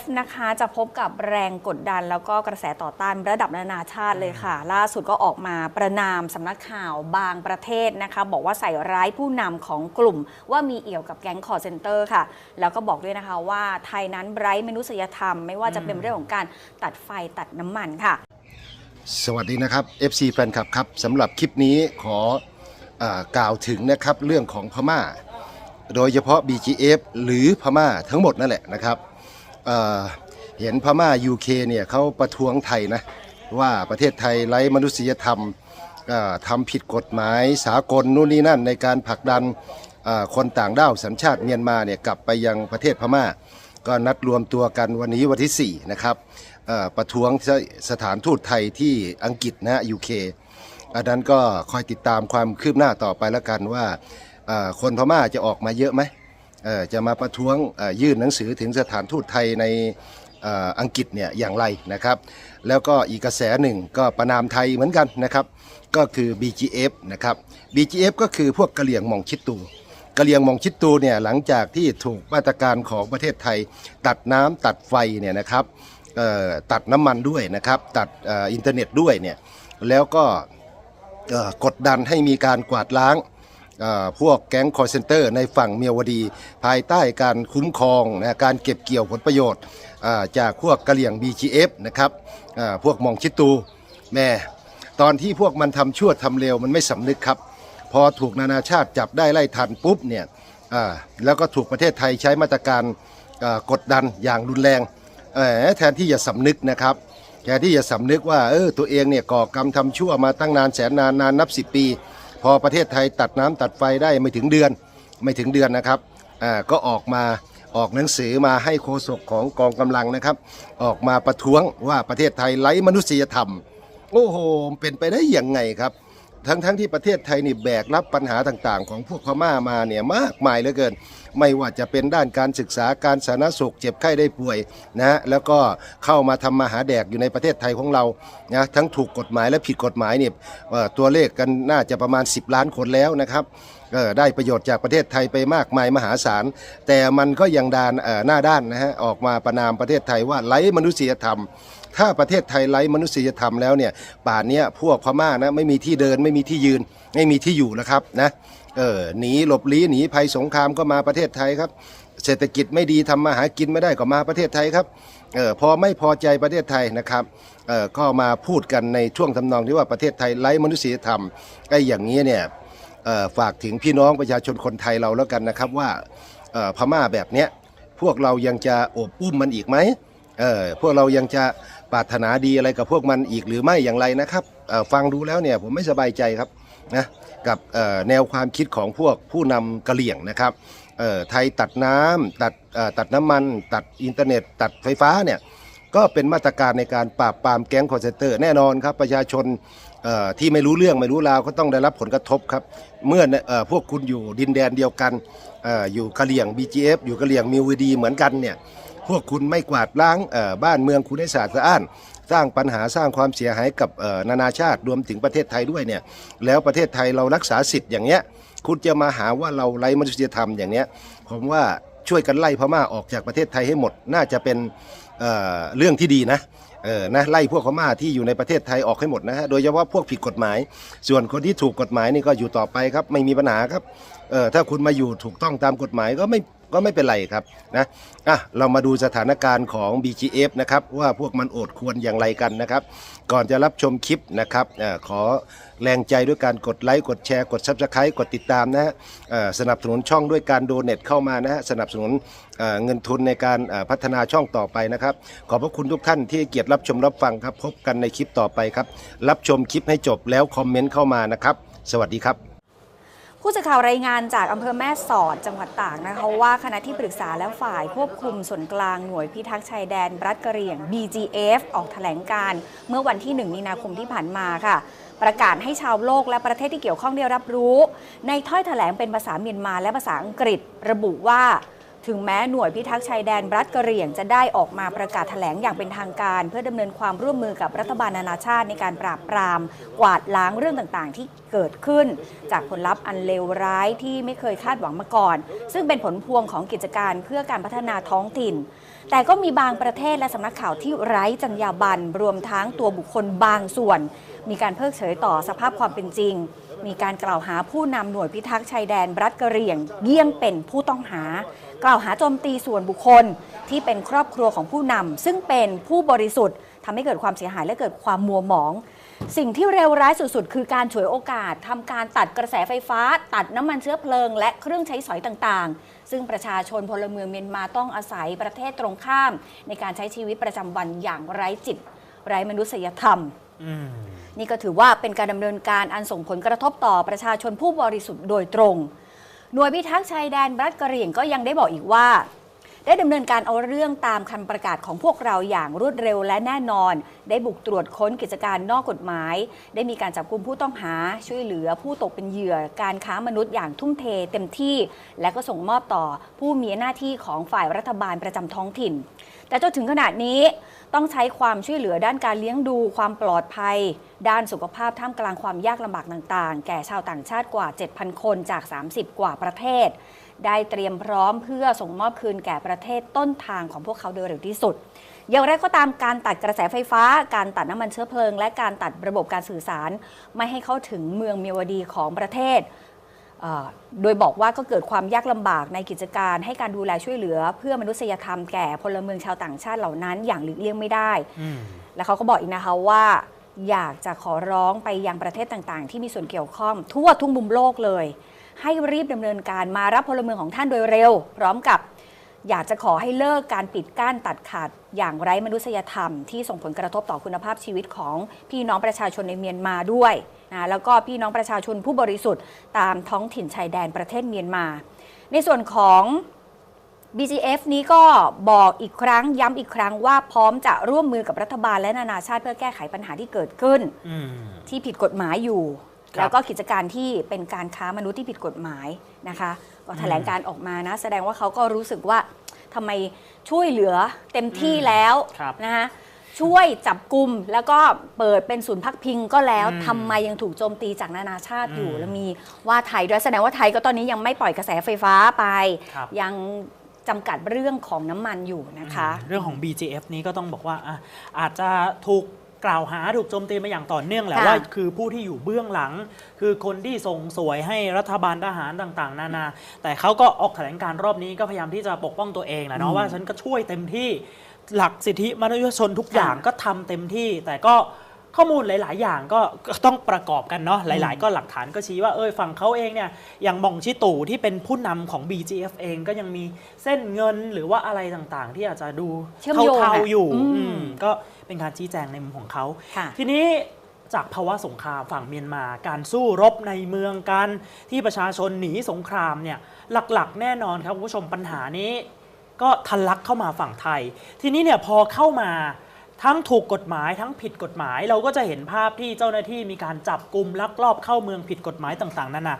F นะคะจะพบกับแรงกดดัน แล้วก็กระแสต่อต้านระดับนานาชาติเลยค่ะ ล่าสุดก็ออกมาประนามสำนักข่าวบางประเทศนะคะ บอกว่าใส่ร้ายผู้นำของกลุ่ม ว่ามีเอี่ยวกับแก๊งคอร์เซนเตอร์ค่ะ แล้วก็บอกด้วยนะคะว่าไทยนั้นไร้มนุษยธรรม ไม่ว่าจะเป็นเรื่องของการตัดไฟตัดน้ำมันค่ะ สวัสดีนะครับ FC แฟนคลับครับสำหรับคลิปนี้ขอเออกล่าวถึงนะครับเรื่องของพม่า โดยเฉพาะ BGF หรือพม่าทั้งหมดนั่นแหละนะครับ เเห็นพม่า UK เคเนี่ยเขาประท้วงไทยนะว่าประเทศไทยไร้มนุษยธรรมทำผิดกฎหมายสากลนู่นนี่นั่นในการผลักดันคนต่างด้าวสัญชาติเมียนมาเนี่ยกลับไปยังประเทศพม่า ก็นัดรวมตัวกันวันนี้วันที่ 4 นะครับประท้วงสถานทูตไทยที่อังกฤษนะฮะ UK อันนั้นก็คอยติดตามความคืบหน้าต่อไปแล้วกันว่าคนพม่าจะออกมาเยอะไหม จะมาประท้วงยื่นหนังสือถึงสถานทูตไทยในอังกฤษเนี่ยอย่างไรนะครับ แล้วก็อีกกระแสหนึ่งก็ประนามไทยเหมือนกันนะครับ ก็คือ BGF นะครับ BGF ก็คือพวกกะเหลี่ยงมองชิดตูกะเหรี่ยงมองชิดตูเนี่ยหลังจากที่ถูกมาตรการของประเทศไทย ตัดน้ำตัดไฟเนี่ยนะครับตัดน้ำมันด้วยนะครับ ตัดอ,อินเทอร์เน็ตด้วยเนี่ยแล้วก็กดดันให้มีการกวาดล้าง พวกแก๊งคอร์เซนเตอร์ในฝั่งเมียวดี ภายใต้การคุ้มครองนะการเก็บเกี่ยวผลประโยชน์จากพวกกะเหรี่ยง BGF นะครับพวกมองชิดตูแม่ตอนที่พวกมันทำชั่วทำเลวมันไม่สำนึกครับ พอถูกนานาชาติจับได้ไล่ทันปุ๊บเนี่ยแล้วก็ถูกประเทศไทยใช้มาตรการกดดันอย่างรุนแรงแทนที่จะสำนึกนะครับแทนที่จะสำนึกว่าเออตัวเองเนี่ยก่อกรรมทำชั่วมาตั้งนานแสนนานนานนับ10ปี พอประเทศไทยตัดน้ำตัดไฟได้ไม่ถึงเดือนไม่ถึงเดือนนะครับอ่าก็ออกมาออกหนังสือมาให้โฆษกของกองกำลังนะครับ ออกมาประท้วงว่าประเทศไทยไร้มนุษยธรรม โอ้โหเป็นไปได้อย่างไงครับ ทั้งทั้งที่ประเทศไทยนี่แบกรับปัญหาต่างๆ ของพวกพม่ามาเนี่ยมากมายเหลือเกิน ไม่ว่าจะเป็นด้านการศึกษาการสาธารณสุขเจ็บไข้ได้ป่วยนะฮะแล้วก็เข้ามาทำมาหาแดกอยู่ในประเทศไทยของเรานะทั้งถูกกฎหมายและผิดกฎหมายเนี่ยตัวเลขกันน่าจะประมาณ 10 ล้านคนแล้วนะครับได้ประโยชน์จากประเทศไทยไปมากมายมหาศาล แต่มันก็ยังดานหน้าด้านนะฮะออกมาประนามประเทศไทยว่าไร้มนุษยธรรม ถ้าประเทศไทยไร้มนุษยธรรมแล้วเนี่ยป่านเนี้ยพวกพม่านะไม่มีที่เดินไม่มีที่ยืน ไม่มีที่อยู่แล้วครับนะเออหนีหลบลี้หนีภัยสงครามก็มาประเทศไทยครับเศรษฐกิจไม่ดีทำมาหากินไม่ได้ก็มาประเทศไทยครับเออพอไม่พอใจประเทศไทยนะครับเออก็มาพูดกันในช่วงทำนองที่ว่าประเทศไทยไร้มนุษยธรรมไอ้อย่างนี้เนี่ยเออฝากถึงพี่น้องประชาชนคนไทยเราแล้วกันนะครับว่าเออพม่าแบบเนี้ยพวกเรายังจะอบอุ้มมันอีกไหม เออพวกเรายังจะปรารถนาดีอะไรกับพวกมันอีกหรือไม่อย่างไรนะครับฟังดูแล้วเนี่ยผมไม่สบายใจครับนะกับแนวความคิดของพวกผู้นำกะเหลี่ยงนะครับไทยตัดน้ำตัดตัดน้ำมัน ตัดอินเทอร์เน็ต ตัดไฟฟ้าเนี่ยก็เป็นมาตรการในการปราบปรามแก๊งคอร์เซนเตอร์แน่นอนครับประชาชนที่ไม่รู้เรื่องไม่รู้ราวก็ต้องได้รับผลกระทบครับ เมื่ออพวกคุณอยู่ดินแดนเดียวกันอออยู่กะเหลี่ยง BGF อยู่กะเหลี่ยงมิวดีเหมือนกันเนี่ย พวกคุณไม่กวาดล้างบ้านเมืองคุณให้สะอาดสะอ้านสร้างปัญหาสร้างความเสียหายกับนานาชาติรวมถึงประเทศไทยด้วยเนี่ยแล้วประเทศไทยเรารักษาสิทธิ์อย่างเงี้ยคุณจะมาหาว่าเราไร้มนุษยธรรมอย่างเนี้ยผมว่าช่วยกันไล่พม่าออกจากประเทศไทยให้หมดน่าจะเป็นเเรื่องที่ดีนะเออนะไล่พวกพม่าที่อยู่ในประเทศไทยออกให้หมดนะฮะโดยเฉพาะพวกผิดกฎหมาย ส่วนคนที่ถูกกฎหมายนี่ก็อยู่ต่อไปครับไม่มีปัญหาครับเออถ้าคุณมาอยู่ถูกต้องตามกฎหมายก็ไม่ ก็ไม่เป็นไรครับนะอะเรามาดูสถานการณ์ของ BGF นะครับว่าพวกมันโอดควรอย่างไรกันนะครับ ก่อนจะรับชมคลิปนะครับอขอแรงใจด้วยการกดไลค์กดแชร์กด Subscribe กดติดตามนะฮะสนับสนุนช่องด้วยการโดเน a เข้ามานะฮะสนับสนุนเงินทุนในการพัฒนาช่องต่อไปนะครับ ขอบพระคุณทุกท่านที่ให้เกียรติรับชมรับฟังครับ พบกันในคลิปต่อไปครับ รับชมคลิปให้จบแล้วคอมเมนต์เข้ามานะครับ สวัสดีครับ ผู้สื่อข่าวรายงานจากอำเภอแม่สอดจังหวัดตากนะคะว่าคณะที่ปรึกษาและฝ่ายควบคุมส่วนกลางหน่วยพิทักษ์ชายแดนรัฐกะเหรี่ยง BGF ออกแถลงการเมื่อวันที่ 1 มีนาคมที่ผ่านมาค่ะ ประกาศให้ชาวโลกและประเทศที่เกี่ยวข้องได้รับรู้ ในถ้อยแถลงเป็นภาษาเมียนมาและภาษาอังกฤษ ระบุว่า ถึงแม้หน่วยพิทักษ์ชายแดนรัฐกะเหรี่ยงจะได้ออกมาประกาศแถลงอย่างเป็นทางการ เพื่อดำเนินความร่วมมือกับรัฐบาลนานาชาติในการปราบปราม กวาดล้างเรื่องต่างๆ ที่เกิดขึ้น จากผลลัพธ์อันเลวร้ายที่ไม่เคยคาดหวังมาก่อน ซึ่งเป็นผลพวงของกิจการเพื่อการพัฒนาท้องถิ่น แต่ก็มีบางประเทศและสำนักข่าวที่ไร้จรรยาบรรณรวมทั้งตัวบุคคลบางส่วน มีการเพิกเฉยต่อสภาพความเป็นจริง มีการกล่าวหาผู้นำหน่วยพิทักษ์ชายแดนรัฐกะเหรี่ยง เยี่ยงเป็นผู้ต้องหา กล่าวหาโจมตีส่วนบุคคลที่เป็นครอบครัวของผู้นำซึ่งเป็นผู้บริสุทธิ์ทำให้เกิดความเสียหายและเกิดความมัวหมอง สิ่งที่เร็วร้ายสุดๆ คือการฉวยโอกาสทำการตัดกระแสไฟฟ้า ตัดน้ำมันเชื้อเพลิง และเครื่องใช้สอยต่างๆ ซึ่งประชาชนพลเมืองเมียนมาต้องอาศัยประเทศตรงข้าม ในการใช้ชีวิตประจำวันอย่างไร้จิต ไร้มนุษยธรรมอืมนี่ก็ถือว่าเป็นการดำเนินการอันส่งผลกระทบต่อประชาชนผู้บริสุทธิ์โดยตรง หน่วยพิทักษ์ชายแดนรัฐกะเหรี่ยงก็ยังได้บอกอีกว่า ได้ดำเนินการเอาเรื่องตามคำประกาศของพวกเราอย่างรวดเร็วและแน่นอน ได้บุกตรวจค้นกิจการนอกกฎหมาย ได้มีการจับกุมผู้ต้องหาช่วยเหลือผู้ตกเป็นเหยื่อ การค้ามนุษย์อย่างทุ่มเทเต็มที่ และก็ส่งมอบต่อผู้มีหน้าที่ของฝ่ายรัฐบาลประจำท้องถิ่น แต่จนถึงขนาดนี้ต้องใช้ความช่วยเหลือด้านการเลี้ยงดูความปลอดภัย ด้านสุขภาพท่ามกลางความยากลำบากต่าง ๆ แก่ชาวต่างชาติกว่า 7,000 คนจาก 30 กว่าประเทศ ได้เตรียมพร้อมเพื่อส่งมอบคืนแก่ประเทศต้นทางของพวกเขาโดยเร็วที่สุด อย่างไรก็ตามการตัดกระแสไฟฟ้า การตัดน้ำมันเชื้อเพลิง และการตัดระบบการสื่อสาร ไม่ให้เข้าถึงเมืองเมียวดีของประเทศเอ่อโดยบอกว่าก็เกิดความยากลำบากในกิจการให้การดูแลช่วยเหลือ เพื่อมนุษยธรรมแก่พลเมืองชาวต่างชาติเหล่านั้น อย่างหลีกเลี่ยงไม่ได้อืมและเขาก็บอกอีกนะคะว่า อยากจะขอร้องไปยังประเทศต่างๆ ที่มีส่วนเกี่ยวข้องทั่วทุกมุมโลกเลย ให้รีบดำเนินการมารับพลเมืองของท่านโดยเร็ว พร้อมกับอยากจะขอให้เลิกการปิดกั้นตัดขาดอย่างไร้มนุษยธรรม ที่ส่งผลกระทบต่อคุณภาพชีวิตของพี่น้องประชาชนในเมียนมาด้วยนะแล้วก็พี่น้องประชาชนผู้บริสุทธิ์ตามท้องถิ่นชายแดนประเทศเมียนมา ในส่วนของ BGF นี้ก็บอกอีกครั้งย้ำอีกครั้งว่าพร้อมจะร่วมมือกับรัฐบาลและนานาชาติเพื่อแก้ไขปัญหาที่เกิดขึ้นอืมที่ผิดกฎหมายอยู่ครับ แล้วก็กิจการที่เป็นการค้ามนุษย์ที่ผิดกฎหมายนะคะ ก็แถลงการออกมานะ แสดงว่าเขาก็รู้สึกว่าทำไมช่วยเหลือเต็มที่แล้วครับนะคะช่วยจับกลุ่มแล้วก็เปิดเป็นศูนย์พักพิงก็แล้วอืมทำไมยังถูกโจมตีจากนานาชาติอยู่อืมแล้วมีว่าไทยด้วยแสดงว่าไทยก็ตอนนี้ยังไม่ปล่อยกระแสไฟฟ้าไปครับยังจำกัดเรื่องของน้ำมันอยู่นะคะ เรื่องของ BGF นี้ก็ต้องบอกว่าอะอาจจะถูก กล่าวหาถูกโจมตีมาอย่างต่อเนื่องแหละค่ะ ว่าคือผู้ที่อยู่เบื้องหลัง คือคนที่ส่งสวยให้รัฐบาลทหารต่างๆ นานา แต่เขาก็ออกแถลงการรอบนี้ก็พยายามที่จะปกป้องตัวเองแหละเนาะว่าฉันก็ช่วยเต็มที่หลักสิทธิมนุษยชนทุกอย่างก็ทำเต็มที่ แต่ก็ ข้อมูลหลาย ๆ อย่างก็ก็ต้องประกอบกันเนาะหลาย ๆ ก็หลักฐานก็ชี้ว่าเออฝั่งเขาเองเนี่ยอย่างมองชิตู่ที่เป็นผู้นำของ BGF เองก็ยังมีเส้นเงินหรือว่าอะไรต่าง ๆ ที่อาจจะดูเชื่อมโยงเทาอะๆอยู่อืมอืมก็เป็นการชี้แจงในมุมของเขาค่ะทีนี้จากภาวะสงครามฝั่งเมียนมา การสู้รบในเมืองกันที่ประชาชนหนีสงครามเนี่ยหลักๆ แน่นอนครับคุณผู้ชมปัญหานี้ ก็ทะลักเข้ามาฝั่งไทย ทีนี้เนี่ยพอเข้ามา ทั้งถูกกฎหมายทั้งผิดกฎหมาย เราก็จะเห็นภาพที่เจ้าหน้าที่มีการจับกลุ่มลักลอบเข้าเมืองผิดกฎหมายต่างๆนานา